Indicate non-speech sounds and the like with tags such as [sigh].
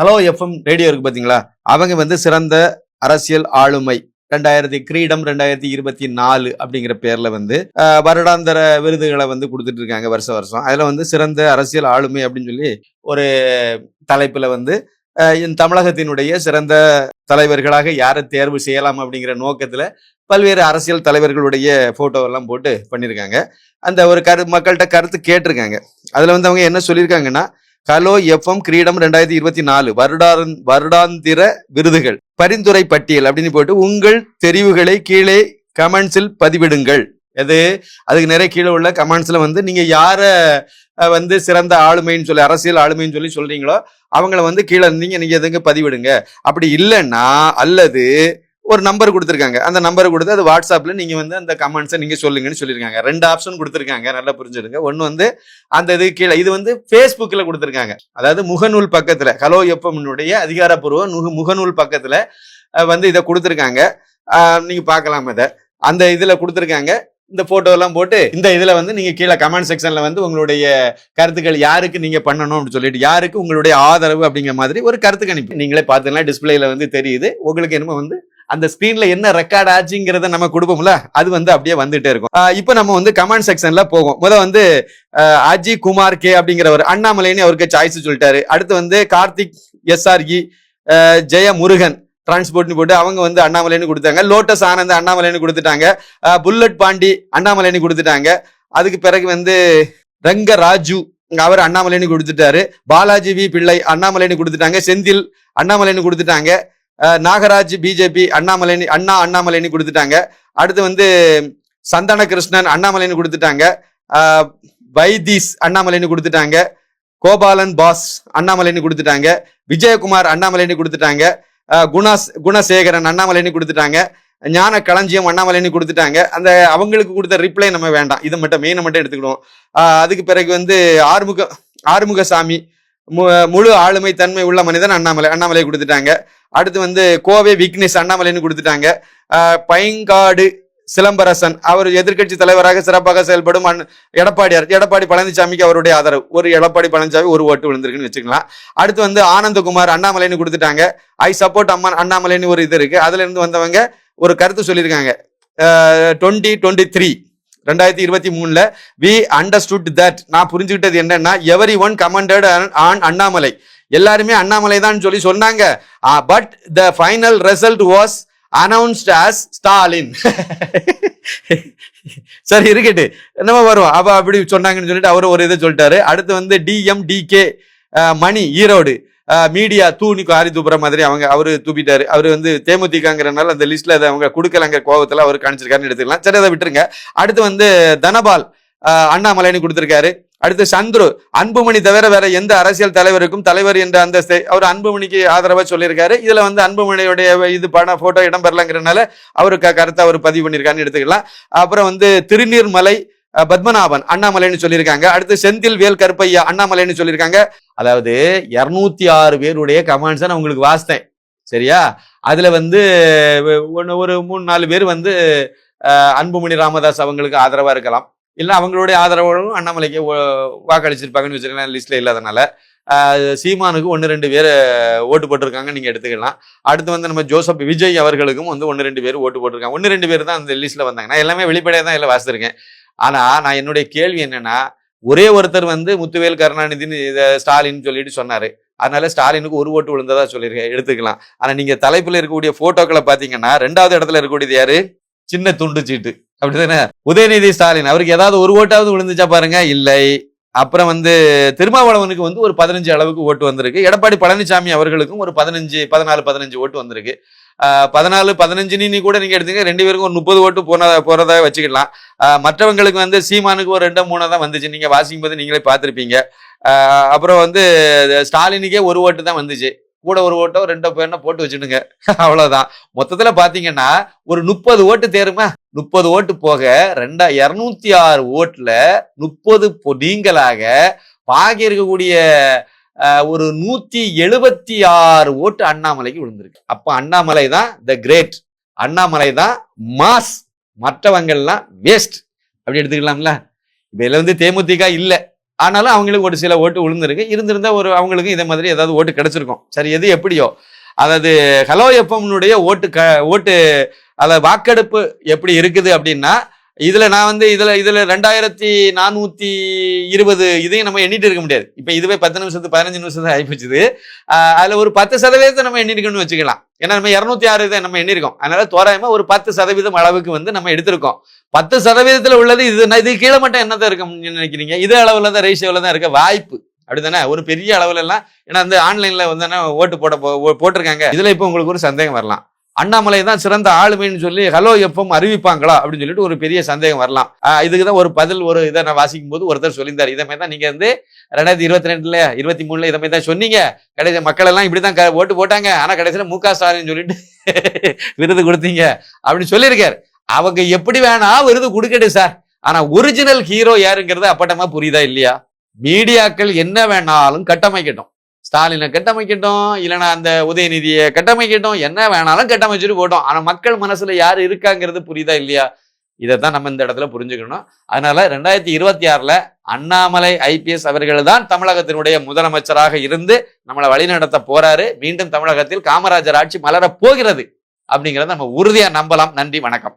Hello FM radio இருக்கு பார்த்தீங்களா அவங்க வந்து சிறந்த அரசியல் ஆளுமை. ரெண்டாயிரத்தி கிரீடம் ரெண்டாயிரத்தி இருபத்தி நாலு அப்படிங்கிற பேர்ல வந்து வருடாந்தர விருதுகளை வந்து கொடுத்துட்டு இருக்காங்க வருஷம் வருஷம். அதுல வந்து சிறந்த அரசியல் ஆளுமை அப்படின்னு சொல்லி ஒரு தலைப்புல வந்து இந்த தமிழகத்தினுடைய சிறந்த தலைவர்களாக யாரை தேர்வு செய்யலாம் அப்படிங்கிற நோக்கத்துல பல்வேறு அரசியல் தலைவர்களுடைய ஃபோட்டோவெல்லாம் போட்டு பண்ணியிருக்காங்க அந்த ஒரு கரு மக்கள்கிட்ட கருத்து கேட்டிருக்காங்க. அதில் வந்து அவங்க என்ன சொல்லியிருக்காங்கன்னா கலோ எஃப்எம் கிரீடம் ரெண்டாயிரத்தி இருபத்தி நாலு. வருடான் வருடாந்திர விருதுகள். பரிந்துரை பட்டியல் அப்படின்னு போட்டு உங்கள் தெரிவுகளை கீழே கமெண்ட்ஸில் பதிவிடுங்கள். எது? அதுக்கு நிறைய கீழே உள்ள கமெண்ட்ஸில் வந்து நீங்கள் யாரை வந்து சிறந்த ஆளுமைன்னு சொல்லி அரசியல் ஆளுமைன்னு சொல்லி சொல்கிறீங்களோ அவங்கள வந்து கீழே இருந்தீங்க நீங்கள் எதுங்க பதிவிடுங்க. அப்படி இல்லைன்னா அல்லது ஒரு நம்பர் கொடுத்துருக்காங்க. அந்த நம்பர் கொடுத்து அது வாட்ஸ்அப்பில் நீங்கள் வந்து அந்த கமெண்ட்ஸை நீங்கள் சொல்லுங்கன்னு சொல்லியிருக்காங்க. ரெண்டு ஆப்ஷன் கொடுத்துருக்காங்க. நல்லா புரிஞ்சுடுங்க. ஒன்று வந்து அந்த இது கீழே இது வந்து ஃபேஸ்புக்கில் கொடுத்துருக்காங்க. அதாவது முகநூல் பக்கத்தில் ஹலோ எப்பம்னுடைய அதிகாரப்பூர்வ நுகு முகநூல் பக்கத்தில் வந்து இதை கொடுத்துருக்காங்க. நீங்கள் பார்க்கலாம் இதை. அந்த இதில் கொடுத்துருக்காங்க. இந்த ஃபோட்டோலாம் போட்டு இந்த இதில் வந்து நீங்கள் கீழே கமெண்ட் செக்ஷனில் வந்து உங்களுடைய கருத்துக்கள் யாருக்கு நீங்கள் பண்ணணும் அப்படின்னு சொல்லிட்டு யாருக்கு உங்களுடைய ஆதரவு அப்படிங்கிற மாதிரி ஒரு கருத்துக்கு அனுப்பி நீங்களே பார்த்தீங்கன்னா டிஸ்பிளேல வந்து தெரியுது. உங்களுக்கு என்னமோ வந்து அந்த ஸ்க்ரீன்ல என்ன ரெக்கார்ட் ஆச்சுங்கிறத நம்ம கொடுப்போம்ல அது வந்து அப்படியே வந்துட்டே இருக்கும். இப்போ நம்ம வந்து கமெண்ட் செக்ஷன்ல போகும் முத வந்து அஜி குமார் கே அப்படிங்கிறவர் அண்ணாமலைன்னு அவருக்கு சாய்ஸ் சொல்லிட்டாரு. அடுத்து வந்து கார்த்திக் எஸ்ஆர்இ ஜெய முருகன் டிரான்ஸ்போர்ட்னு போட்டு அவங்க வந்து அண்ணாமலைன்னு கொடுத்தாங்க. லோட்டஸ் ஆனந்த் அண்ணாமலைன்னு கொடுத்துட்டாங்க. புல்லட் பாண்டி அண்ணாமலைன்னு கொடுத்துட்டாங்க. அதுக்கு பிறகு வந்து ரங்க ராஜு அவர் அண்ணாமலைன்னு கொடுத்துட்டாரு. பாலாஜி வி பிள்ளை அண்ணாமலைன்னு கொடுத்துட்டாங்க. செந்தில் அண்ணாமலைன்னு கொடுத்துட்டாங்க. நாகராஜ் பிஜேபி அண்ணாமலைனி அண்ணா அண்ணாமலைன்னு கொடுத்துட்டாங்க. அடுத்து வந்து சந்தன கிருஷ்ணன் அண்ணாமலைன்னு கொடுத்துட்டாங்க வைதீஸ் அண்ணாமலைன்னு கொடுத்துட்டாங்க. கோபாலன் பாஸ் அண்ணாமலைன்னு கொடுத்துட்டாங்க. விஜயகுமார் அண்ணாமலைனு கொடுத்துட்டாங்க. குணாஸ் குணசேகரன் அண்ணாமலைன்னு கொடுத்துட்டாங்க. ஞான களஞ்சியம் அண்ணாமலைன்னு கொடுத்துட்டாங்க. அந்த அவங்களுக்கு கொடுத்த ரிப்ளை நம்ம வேண்டாம். இதை மட்டும் மெயினை மட்டும் எடுத்துக்கிடுவோம். அதுக்கு பிறகு வந்து ஆறுமுக ஆறுமுகசாமி முழு ஆளுமை தன்மை உள்ள மனிதன் அண்ணாமலை அண்ணாமலை கொடுத்துட்டாங்க. அடுத்து வந்து கோவை விக்னேஷ் அண்ணாமலைன்னு கொடுத்துட்டாங்க. பைங்காடு சிலம்பரசன் அவர் எதிர்க்கட்சி தலைவராக சிறப்பாக செயல்படும் அண்ண- எடப்பாடியார் எடப்பாடி பழனிசாமிக்கு அவருடைய ஆதரவு. ஒரு எடப்பாடி பழனிசாமி ஒரு ஓட்டு விழுந்திருக்குன்னு வச்சுக்கலாம். அடுத்து வந்து ஆனந்தகுமார் அண்ணாமலைன்னு கொடுத்துட்டாங்க. ஐ சப்போர்ட் அம்மன் அண்ணாமலைன்னு ஒரு இது இருக்கு. அதுல இருந்து வந்தவங்க ஒரு கருத்து சொல்லியிருக்காங்க. Twenty twenty three. ரெண்டாயிரத்தி இருபத்தி மூணுல வி அண்டர்ஸ்டுட் தட் நான் புரிஞ்சுக்கிட்டது என்னன்னா every one commented on Annamalai. எல்லாருமே அண்ணாமலை தான் சொல்லி சொன்னாங்க. But the final result was announced as Stalin சரி இருக்கட்டு என்னமோ வரும் அப்ப அப்படி சொன்னாங்கன்னு சொல்லிட்டு அவர் ஒரு இதை சொல்லிட்டாரு. அடுத்து வந்து TM TK Mani Erode. Media தூணி காரி துப்புற மாதிரி அவங்க அவர் தூப்பிட்டாரு. அவர் வந்து தேமுதிகங்கிறனால அந்த லிஸ்ட்ல அதை அவங்க கொடுக்கலங்கிற கோபத்தில் அவர் காணிச்சிருக்காருன்னு எடுத்துக்கலாம். சரி அதை விட்டுருங்க. அடுத்து வந்து தனபால் அண்ணாமலைன்னு கொடுத்துருக்காரு. அடுத்து சந்துரு அன்புமணி தவிர வேற எந்த அரசியல் தலைவருக்கும் தலைவர் என்ற அந்தஸ்தை அவர் அன்புமணிக்கு ஆதரவாக சொல்லியிருக்காரு. இதுல வந்து அன்புமணியுடைய இது பண போட்டோ இடம்பெறலங்கிறனால அவருக்கு கருத்தை அவர் பதிவு பண்ணியிருக்காருன்னு எடுத்துக்கலாம். அப்புறம் வந்து திருநீர்மலை பத்மநாபன் அண்ணாமலைன்னு சொல்லியிருக்காங்க. அடுத்து செந்தில் வேல் கருப்பையா அண்ணாமலைன்னு சொல்லியிருக்காங்க. அதாவது இரநூத்தி ஆறு பேருடைய கமெண்ட்ஸை நான் உங்களுக்கு வாசித்தேன். சரியா? அதுல வந்து ஒன்று ஒரு மூணு நாலு பேர் வந்து அன்புமணி ராமதாஸ் அவங்களுக்கு ஆதரவா இருக்கலாம். இல்லை அவங்களுடைய ஆதரவோடும் அண்ணாமலைக்கு ஓ- வாக்களிச்சிருப்பாங்கன்னு வச்சுக்கலாம் லிஸ்ட்ல இல்லாதனால. சீமானுக்கு ஒன்று ரெண்டு பேர் ஓட்டு போட்டிருக்காங்க நீங்கள் எடுத்துக்கலாம். அடுத்து வந்து நம்ம ஜோசப் விஜய் அவர்களுக்கும் வந்து ஒன்று ரெண்டு பேர் ஓட்டு போட்டிருக்காங்க. ஒன்று ரெண்டு பேர் தான் அந்த லிஸ்ட்டில் வந்தாங்க. நான் எல்லாமே வெளிப்படையாக தான் இதில் வாசிச்சிருக்கேன் ஆனால் நான் என்னுடைய கேள்வி என்னன்னா ஒரே ஒருத்தர் வந்து முத்துவேல் கருணாநிதினு இதை ஸ்டாலின் சொல்லிட்டு சொன்னார். அதனால ஸ்டாலினுக்கு ஒரு ஓட்டு விழுந்ததா சொல்லியிருக்கேன் எடுத்துக்கலாம். ஆனால் நீங்கள் தலைப்பில் இருக்கக்கூடிய ஃபோட்டோக்களை பார்த்தீங்கன்னா ரெண்டாவது இடத்துல இருக்கக்கூடியது யாரு? சின்ன துண்டு சீட்டு. அப்படிதானே? உதயநிதி ஸ்டாலின் அவருக்கு ஏதாவது ஒரு ஓட்டாவது விழுந்துச்சா பாருங்க? இல்லை. அப்புறம் வந்து திருமாவளவனுக்கு வந்து ஒரு பதினஞ்சு அளவுக்கு ஓட்டு வந்திருக்கு. எடப்பாடி பழனிசாமி அவர்களுக்கும் ஒரு பதினஞ்சு பதினாலு பதினஞ்சு ஓட்டு வந்திருக்கு. பதினாலு பதினஞ்சுன்னு நீ கூட நீங்க எடுத்தீங்க. ரெண்டு பேருக்கும் ஒரு முப்பது ஓட்டு போனதா போறதா வச்சுக்கலாம் மற்றவங்களுக்கு வந்து சீமானுக்கு ஒரு ரெண்டு மூணு தான் வந்துச்சு. நீங்க வாசிக்கும் போது நீங்களே பார்த்துருப்பீங்க. அப்புறம் வந்து ஸ்டாலினுக்கே ஒரு ஓட்டு தான் வந்துச்சு. கூட ஒரு ஓட்டோ ரெண்டோ பேர்னா போட்டு வச்சுடுங்க அவ்வளவுதான். மொத்தத்துல பாத்தீங்கன்னா ஒரு முப்பது ஓட்டு தேருமா? முப்பது ஓட்டு போக ரெண்டா இருநூத்தி ஆறு ஓட்டுல முப்பது நீங்களாக பாக்கி இருக்கக்கூடிய ஒரு நூத்தி எழுபத்தி ஆறு ஓட்டு அண்ணாமலைக்கு விழுந்திருக்கு. அப்ப அண்ணாமலை தான் த கிரேட் அண்ணாமலை தான் மாஸ் மற்றவங்கள்லாம் வேஸ்ட் அப்படி எடுத்துக்கலாம்ல? இதில் இதுல வந்து தேமுதிக இல்லை. ஆனாலும் அவங்களுக்கு ஒரு சில ஓட்டு விழுந்திருக்கு. இருந்திருந்தா ஒரு அவங்களுக்கு இதே மாதிரி ஏதாவது ஓட்டு கிடைச்சிருக்கும். சரி எது எப்படியோ? அதாவது ஹலோ எஃப்எம்னுடைய ஓட்டு க ஓட்டு அதாவது வாக்கெடுப்பு எப்படி இருக்குது அப்படின்னா இதுல நான் வந்து இதுல இதுல ரெண்டாயிரத்தி நானூத்தி இருபது இதையும் நம்ம எண்ணிட்டு இருக்க முடியாது. இப்ப இதுவே பத்து நிமிஷத்து பதினஞ்சு நிமிஷத்துக்கு ஆயிப்போச்சுது. அதில் அதுல ஒரு பத்து சதவீதத்தை நம்ம எண்ணிருக்கோம்னு வச்சுக்கலாம். ஏன்னா நம்ம இரநூத்தி ஆறு இதை நம்ம எண்ணிருக்கோம். அதனால தோராயமா ஒரு பத்து சதவீதம் அளவுக்கு வந்து நம்ம எடுத்திருக்கோம். பத்து சதவீதத்துல உள்ளது இது இது கீழே மட்டும் என்னதான் இருக்கும் நினைக்கிறீங்க? இதே அளவுல தான் ரேஷியோல தான் இருக்க வாய்ப்பு. அப்படிதானே ஒரு பெரிய அளவுல எல்லாம் ஏன்னா வந்து ஆன்லைன்ல வந்து ஓட்டு போட போ- போட்டிருக்காங்க. இதுல இப்போ உங்களுக்கு ஒரு சந்தேகம் வரலாம். அண்ணாமலை தான் சிறந்த ஆளுமைன்னு சொல்லி ஹலோ எஃப்எம் அறிவிப்பாங்களா? அப்படின்னு சொல்லிட்டு ஒரு பெரிய சந்தேகம் வரலாம். ஆஹ் இதுக்கு தான் ஒரு பதில் ஒரு இதை நான் வாசிக்கும் போது ஒருத்தர் சொல்லியிருந்தார். இதை மாதிரி தான் நீங்க வந்து ரெண்டாயிரத்தி இருபத்தி ரெண்டுல இருபத்தி மூணுல இதை மாதிரி தான் சொன்னீங்க. கடைசி மக்கள் எல்லாம் இப்படிதான் ஓட்டு போட்டாங்க. ஆனா கடைசியில மு. க. ஸ்டாலின் சொல்லிட்டு [laughs] விருது கொடுத்தீங்க அப்படின்னு சொல்லியிருக்காரு. அவங்க எப்படி வேணா விருது கொடுக்கடு சார். ஆனா ஒரிஜினல் ஹீரோ யாருங்கிறது அப்பட்டமா புரியுதா இல்லையா? மீடியாக்கள் என்ன வேணாலும் கட்டமைக்கட்டும். ஸ்டாலினை கட்டமைக்கட்டும் இல்லைனா அந்த உதயநிதியை கட்டமைக்கட்டும் என்ன வேணாலும் கட்டமைச்சிட்டு போட்டோம். ஆனால் மக்கள் மனசுல யார் இருக்காங்கிறது புரியுதா இல்லையா? இதைத்தான் நம்ம இந்த இடத்துல புரிஞ்சுக்கணும். அதனால ரெண்டாயிரத்தி இருபத்தி ஆறுல அண்ணாமலை ஐபிஎஸ் அவர்கள் தான் தமிழகத்தினுடைய முதலமைச்சராக இருந்து நம்மளை வழிநடத்த போறாரு. மீண்டும் தமிழகத்தில் காமராஜர் ஆட்சி மலரப் போகிறது அப்படிங்கிறத நம்ம உறுதியாக நம்பலாம். நன்றி வணக்கம்.